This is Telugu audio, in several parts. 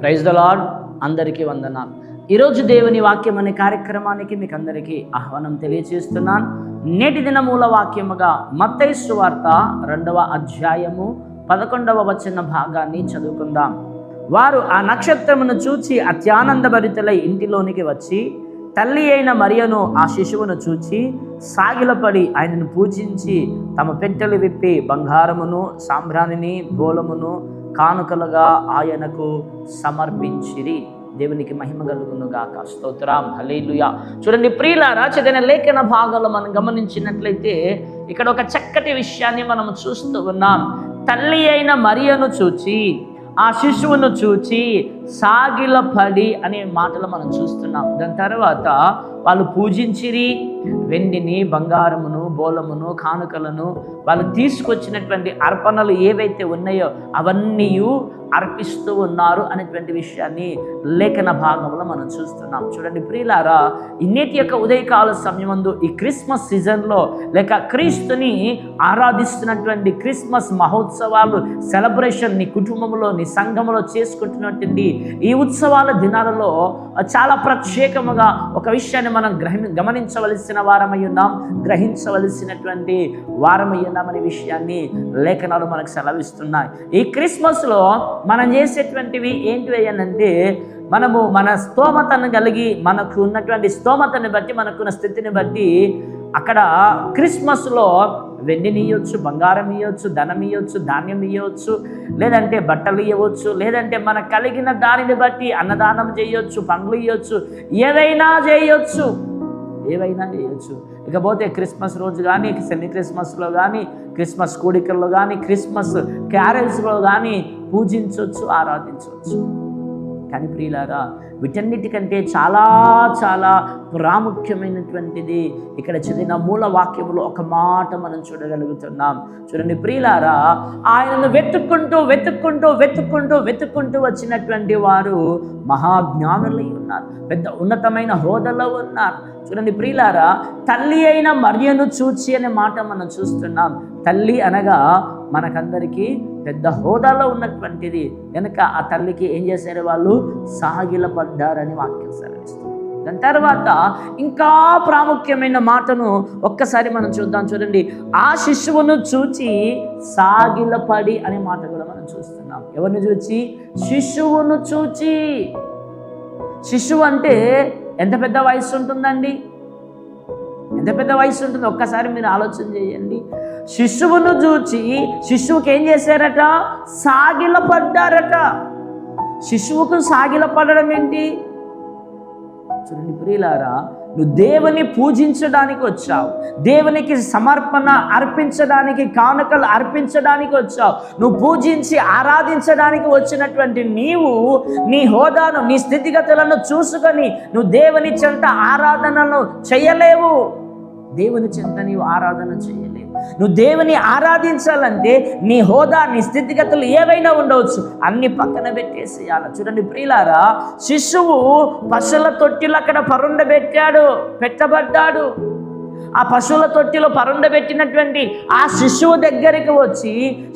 ప్రైజ్ ద లాడ్ అందరికీ వందనాలు. ఈరోజు దేవుని వాక్యం అనే కార్యక్రమానికి మీకు అందరికీ ఆహ్వానం తెలియజేస్తున్నాను. నేటి దిన మూల వాక్యముగా మత్తైసు వార్త రెండవ అధ్యాయము పదకొండవ వచన భాగాన్ని చదువుకుందాం. వారు ఆ నక్షత్రమును చూచి అత్యానందభరితులై ఇంటిలోనికి వచ్చి తల్లి అయిన మరియను ఆ శిశువును చూచి సాగిలపడి ఆయనను పూజించి తమ పెట్టెలు విప్పి బంగారమును సాంబ్రాణిని బోలమును కానుకలుగా ఆయనకు సమర్పించిరి. దేవునికి మహిమ కలుగును గాక. స్తోత్రం. హలేలుయా చూడండి ప్రియులారా చదివిన లేఖన భాగంలో మనం గమనించినట్లయితే ఇక్కడ ఒక చక్కటి విషయాన్ని మనం చూస్తూ ఉన్నాం. తల్లి అయిన మరియను చూచి ఆ శిశువును చూచి సాగిలపడి అనే మాటలు మనం చూస్తున్నాం. దాని తర్వాత వాళ్ళు పూజించిరి వెండిని బంగారమును బోలమును కానుకలను వాళ్ళు తీసుకొచ్చినటువంటి అర్పణలు ఏవైతే ఉన్నాయో అవన్నీ అర్పిస్తూ ఉన్నారు అనేటువంటి విషయాన్ని లేఖన భాగంలో మనం చూస్తున్నాం. చూడండి ప్రియులారా ఇన్నేటి యొక్క ఉదయకాల సమయమందు ఈ క్రిస్మస్ సీజన్లో లేక క్రీస్తుని ఆరాధిస్తున్నటువంటి క్రిస్మస్ మహోత్సవాలు సెలబ్రేషన్ నీ కుటుంబంలో నీ సంఘంలో చేసుకుంటున్నటువంటి ఈ ఉత్సవాల దినాలలో చాలా ప్రత్యేకముగా ఒక విషయాన్ని మనం గ్రహి గమనించవలసిన వారమై ఉన్నాం. గ్రహించవలసినటువంటి వారమై ఉన్నామనే విషయాన్ని లేఖనాలు మనకు సెలవిస్తున్నాయి. ఈ క్రిస్మస్లో మనం చేసేటువంటివి ఏంటివి అంటే మనము మన స్తోమతను కలిగి మనకు ఉన్నటువంటి స్తోమతని బట్టి మనకున్న స్థితిని బట్టి అక్కడ క్రిస్మస్లో వెండిని ఇవ్వచ్చు బంగారం ఇవ్వచ్చు ధనం ఇవ్వచ్చు ధాన్యం ఇవ్వచ్చు లేదంటే బట్టలు ఇవ్వచ్చు లేదంటే మన కలిగిన దానిని బట్టి అన్నదానం చేయొచ్చు పండ్లు ఇవ్వచ్చు ఏవైనా చేయొచ్చు. ఏవైనా చేయొచ్చు. ఇకపోతే క్రిస్మస్ రోజు కానీ సెమీ క్రిస్మస్లో కానీ క్రిస్మస్ కూడికల్లో కానీ క్రిస్మస్ క్యారెల్స్లో కానీ పూజించవచ్చు ఆరాధించవచ్చు కానీ ప్రియులారా వీటన్నిటికంటే చాలా చాలా ప్రాముఖ్యమైనటువంటిది ఇక్కడ చదివిన మూల వాక్యములో ఒక మాట మనం చూడగలుగుతున్నాం. చూడండి ప్రియులారా ఆయనను వెతుక్కుంటూ వెతుక్కుంటూ వెతుక్కుంటూ వెతుక్కుంటూ వచ్చినటువంటి వారు మహాజ్ఞానులై ఉన్నారు. పెద్ద ఉన్నతమైన హోదాలో ఉన్నారు. చూడండి ప్రియులారా తల్లి అయిన మర్యను చూచి అనే మాట మనం చూస్తున్నాం. తల్లి అనగా మనకందరికీ పెద్ద హోదాలో ఉన్నటువంటిది. కనుక ఆ తల్లికి ఏం చేశారు వాళ్ళు? సాగిలపడ్డారని వాక్యం సెలవిస్తుంది. దాని తర్వాత ఇంకా ప్రాముఖ్యమైన మాటను ఒక్కసారి మనం చూద్దాం. చూడండి. ఆ శిశువును చూచి సాగిలపడి అనే మాట కూడా మనం చూస్తున్నాం. ఎవరిని చూచి? శిశువును చూచి. శిశువు అంటే ఎంత పెద్ద వయసు ఉంటుందండి? ఎంత పెద్ద వయసు ఉంటుంది? ఒక్కసారి మీరు ఆలోచన చేయండి. శిశువును చూచి శిశువుకి ఏం చేశారట? సాగిల పడ్డారట శిశువుకు సాగిల పడడం ఏంటి? చూడండి ప్రియులారా నువ్వు దేవుని పూజించడానికి వచ్చావు. దేవునికి సమర్పణ అర్పించడానికి కానుకలు అర్పించడానికి వచ్చావు. నువ్వు పూజించి ఆరాధించడానికి వచ్చినటువంటి నీవు నీ హోదాను నీ స్థితిగతులను చూసుకొని నువ్వు దేవుని చెంత ఆరాధనను చేయలేవు. దేవుని చెంత నీవు ఆరాధన చేయలేవు. నువ్వు దేవుని ఆరాధించాలంటే నీ హోదా నీ స్థితిగతులు ఏవైనా ఉండవచ్చు. అన్ని పక్కన పెట్టేసేయాలి. చూడండి ప్రియులారా శిశువు పశుల తొట్టిలు అక్కడ పరుండబెట్టాడు పెట్టబడ్డాడు. ఆ పశువుల తొట్టిలో పరుండబెట్టినటువంటి ఆ శిశువు దగ్గరికి వచ్చి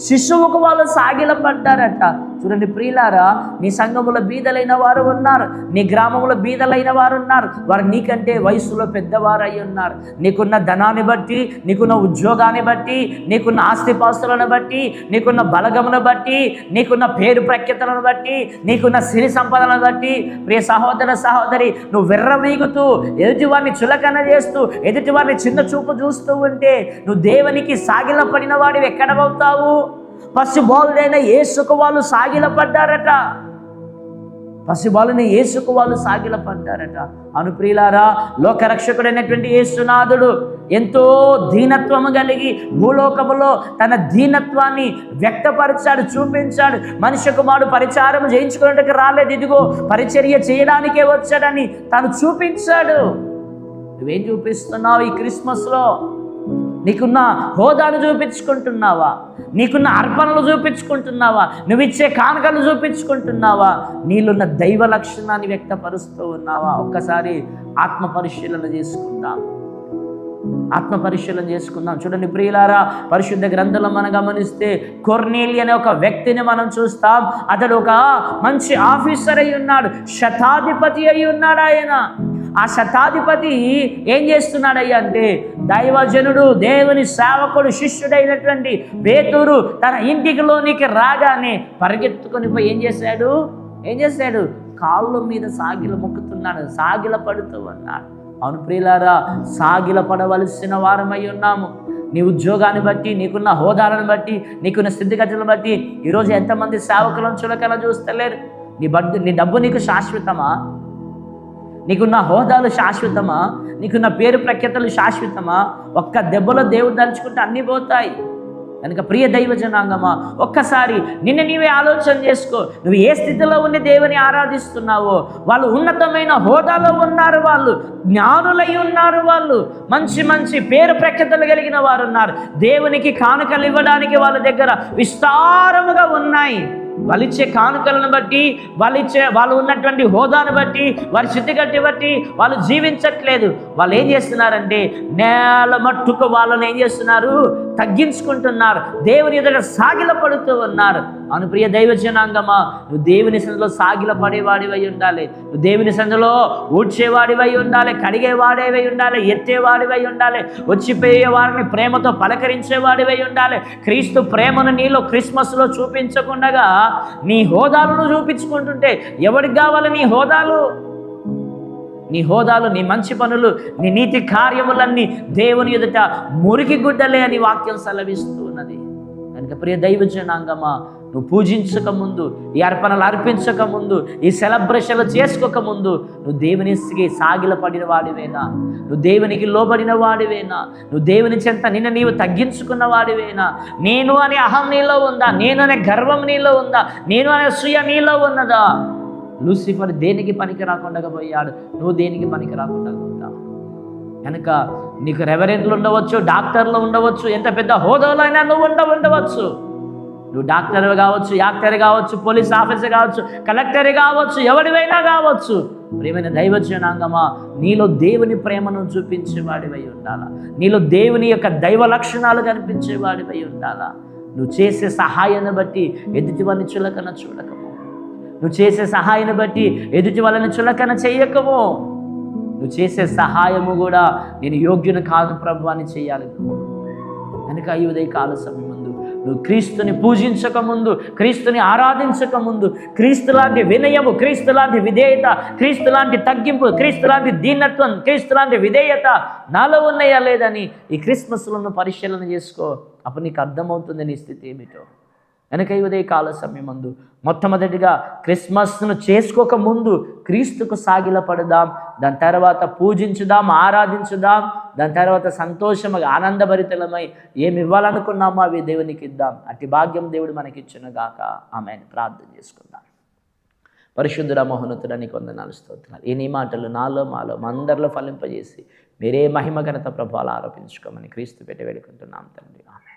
శిశువుకు వాళ్ళు సాగిలపడ్డారట చూడండి ప్రియులారా నీ సంఘములో బీదలైన వారు ఉన్నారు నీ గ్రామంలో బీదలైన వారు ఉన్నారు వారు నీకంటే వయసులో పెద్దవారు ఉన్నారు. నీకున్న ధనాన్ని బట్టి నీకున్న ఉద్యోగాన్ని బట్టి నీకున్న ఆస్తిపాస్తులను బట్టి నీకున్న బలగమును బట్టి నీకున్న పేరు ప్రఖ్యతలను బట్టి నీకున్న సిరి సంపదలను బట్టి ప్రియ సహోదర సహోదరి నువ్వు విర్రవీగుతూ ఎదుటివారిని చులకన చేస్తూ ఎదుటివారిని చిన్న చూపు చూస్తూ ఉంటే నువ్వు దేవునికి సాగిల పడిన వాడివి ఎక్కడవుతావు పసిబాలుడైన ఏసుకు వాళ్ళు సాగిలపడ్డారట. పసిబాలుని ఏసుకు వాళ్ళు సాగిలపడ్డారట. అనుప్రియులారా లోకరక్షకుడైనటువంటి యేసునాథుడు ఎంతో దీనత్వము కలిగి భూలోకములో తన దీనత్వాన్ని వ్యక్తపరిచాడు చూపించాడు. మనిషి కుమారుడు పరిచారం చేయించుకున్నట్టుకు రాలేదు. ఇదిగో పరిచర్య చేయడానికే వచ్చాడని తను చూపించాడు. నువ్వేం చూపిస్తున్నావు ఈ క్రిస్మస్లో? నీకున్న హోదాను చూపించుకుంటున్నావా? నీకున్న అర్పణలు చూపించుకుంటున్నావా? నువ్విచ్చే కానుకలు చూపించుకుంటున్నావా? నీళ్ళున్న దైవ లక్షణాన్ని వ్యక్తపరుస్తూ ఉన్నావా? ఒక్కసారి ఆత్మ పరిశీలన చేసుకుందాం. ఆత్మ పరిశీలన చేసుకుందాం. చూడండి ప్రియులారా పరిశుద్ధ గ్రంథంలో మనం గమనిస్తే కొర్నీలి అనే ఒక వ్యక్తిని మనం చూస్తాం. అతడు ఒక మంచి ఆఫీసర్ అయి ఉన్నాడు. శతాధిపతి అయి ఉన్నాడు ఆయన. ఆ శతాధిపతి ఏం చేస్తున్నాడయ్యా అంటే దైవజనుడు దేవుని సేవకుడు శిష్యుడైనటువంటి పేతూరు తన ఇంటికిలోనికి రాగానే పరిగెత్తుకొని పోయి ఏం చేశాడు? ఏం చేశాడు? కాళ్ళ మీద సాగిల మొక్కుతున్నాడు సాగిల పడుతూ ఉన్నాడు. అవును ప్రియులారా సాగిల పడవలసిన వారమై ఉన్నాము. నీ ఉద్యోగాన్ని బట్టి నీకున్న హోదాలను బట్టి నీకున్న స్థితిగతులను బట్టి ఈరోజు ఎంతమంది సేవకులను చులకన చూస్తలేరు? నీ బడ్డు నీ డబ్బు నీకు శాశ్వతమా? నీకున్న హోదాలు శాశ్వతమా? నీకున్న పేరు ప్రఖ్యాతలు శాశ్వతమా? ఒక్క దెబ్బలో దేవుడు తలుచుకుంటే అన్నీ పోతాయి. కనుక ప్రియ దైవ జనాంగమా ఒక్కసారి నిన్న నీవే ఆలోచన చేసుకో. నువ్వు ఏ స్థితిలో ఉండి దేవుని ఆరాధిస్తున్నావో? వాళ్ళు ఉన్నతమైన హోదాలో ఉన్నారు వాళ్ళు. జ్ఞానులై ఉన్నారు వాళ్ళు. మంచి మంచి పేరు ప్రఖ్యాతలు కలిగిన వారు ఉన్నారు దేవునికి కానుకలు ఇవ్వడానికి వాళ్ళ దగ్గర విస్తారముగా ఉన్నాయి. వాళ్ళు ఇచ్చే కానుకలను బట్టి వాళ్ళు ఇచ్చే వాళ్ళు ఉన్నటువంటి హోదాను బట్టి వారి స్థితిగట్టి బట్టి వాళ్ళు జీవించట్లేదు. వాళ్ళు ఏం చేస్తున్నారంటే నేల మట్టుకు వాళ్ళని ఏం చేస్తున్నారు? తగ్గించుకుంటున్నారు. దేవుని ఎదుట సాగిల పడుతూ ఉన్నారు. అనుప్రియ దైవ జనాంగమా నువ్వు దేవుని సందులో సాగిల పడేవాడివై ఉండాలి. నువ్వు దేవుని సందులో ఊడ్చేవాడివై ఉండాలి కడిగేవాడివై ఉండాలి ఎత్తేవాడివై ఉండాలి వచ్చిపోయే వారిని ప్రేమతో పలకరించేవాడివై ఉండాలి. క్రీస్తు ప్రేమను నీలో క్రిస్మస్లో చూపించకుండగా నీ హోదాలను చూపించుకుంటుంటే ఎవరికి కావాలి నీ హోదాలు? నీ హోదాలు నీ మంచి పనులు నీ నీతి కార్యములన్నీ దేవుని ఎదుట మురికి గుడ్డలే అని వాక్యం సెలవిస్తున్నది. కనుక ప్రియ దైవ జనాంగమా నువ్వు పూజించక ముందు ఈ అర్పణలు అర్పించక ముందు ఈ సెలబ్రేషన్లు చేసుకోక ముందు నువ్వు దేవునికి సాగిల పడిన వాడివేనా? నువ్వు దేవునికి లోబడిన వాడివేనా? నువ్వు దేవుని చెంత నిన్న నీవు తగ్గించుకున్న వాడివేనా? నేను అనే అహం నీలో ఉందా? నేను అనే గర్వం నీలో ఉందా? నేను అనే సుయ నీలో ఉన్నదా? లూసిఫర్ దేనికి పనికి రాకుండా పోయాడు? నువ్వు దేనికి పనికి రాకుండా పోతావు? కనుక నీకు రెవరెంట్లు ఉండవచ్చు డాక్టర్లు ఉండవచ్చు ఎంత పెద్ద హోదాలో అయినా నువ్వు ఉండ ఉండవచ్చు. నువ్వు డాక్టర్ కావచ్చు యాక్టర్ కావచ్చు పోలీస్ ఆఫీసర్ కావచ్చు కలెక్టర్ కావచ్చు ఎవడివైనా కావచ్చు. ప్రేమైన దైవజనాంగమా నీలో దేవుని ప్రేమను చూపించేవాడివై ఉండాలా? నీలో దేవుని యొక్క దైవ లక్షణాలు కనిపించేవాడివై ఉండాలా? నువ్వు చేసే సహాయాన్ని బట్టి ఎదుటివన్నీ చులకన చూడకము నువ్వు చేసే సహాయాన్ని బట్టి ఎదుటి వాళ్ళని చులకన చెయ్యకము నువ్వు చేసే సహాయము కూడా నేను యోగ్యుని కాదు ప్రభు అని చేయాలి. కనుక ఈ ఉదయ కాల సమయం ముందు నువ్వు క్రీస్తుని పూజించక ముందు క్రీస్తుని ఆరాధించక ముందు క్రీస్తు లాంటి వినయము క్రీస్తు లాంటి విధేయత క్రీస్తు లాంటి తగ్గింపు క్రీస్తు లాంటి దీనత్వం క్రీస్తు లాంటి విధేయత నాలో ఉన్నాయా లేదని ఈ క్రిస్మస్లను పరిశీలన చేసుకో. అప్పుడు నీకు అర్థమవుతుంది నీ స్థితి ఏమిటో. వెనక ఉదయ కాల సమయమందు. ముందు మొట్టమొదటిగా క్రిస్మస్ను చేసుకోక ముందు క్రీస్తుకు సాగిలపడదాం దాని తర్వాత పూజించుదాం ఆరాధించుదాం దాని తర్వాత సంతోషముగా ఆనందభరితలమై ఏమి ఇవ్వాలనుకున్నామో అవి దేవునికి ఇద్దాం. అట్టి భాగ్యం దేవుడు మనకిచ్చిన గాక ఆమె ప్రార్థన చేసుకుందాం. పరిశుద్ధుడ మహోన్నతుడ కొందనాలు స్తోత్రాలు. ఈ నీ మాటలు నాలో మాలో మా అందరిలో ఫలింపజేసి మీరే మహిమ ఘనత ప్రభావాలు ఆరోపించుకోమని క్రీస్తు పెట్టి వేడుకుంటున్నాం తండ్రి. ఆమె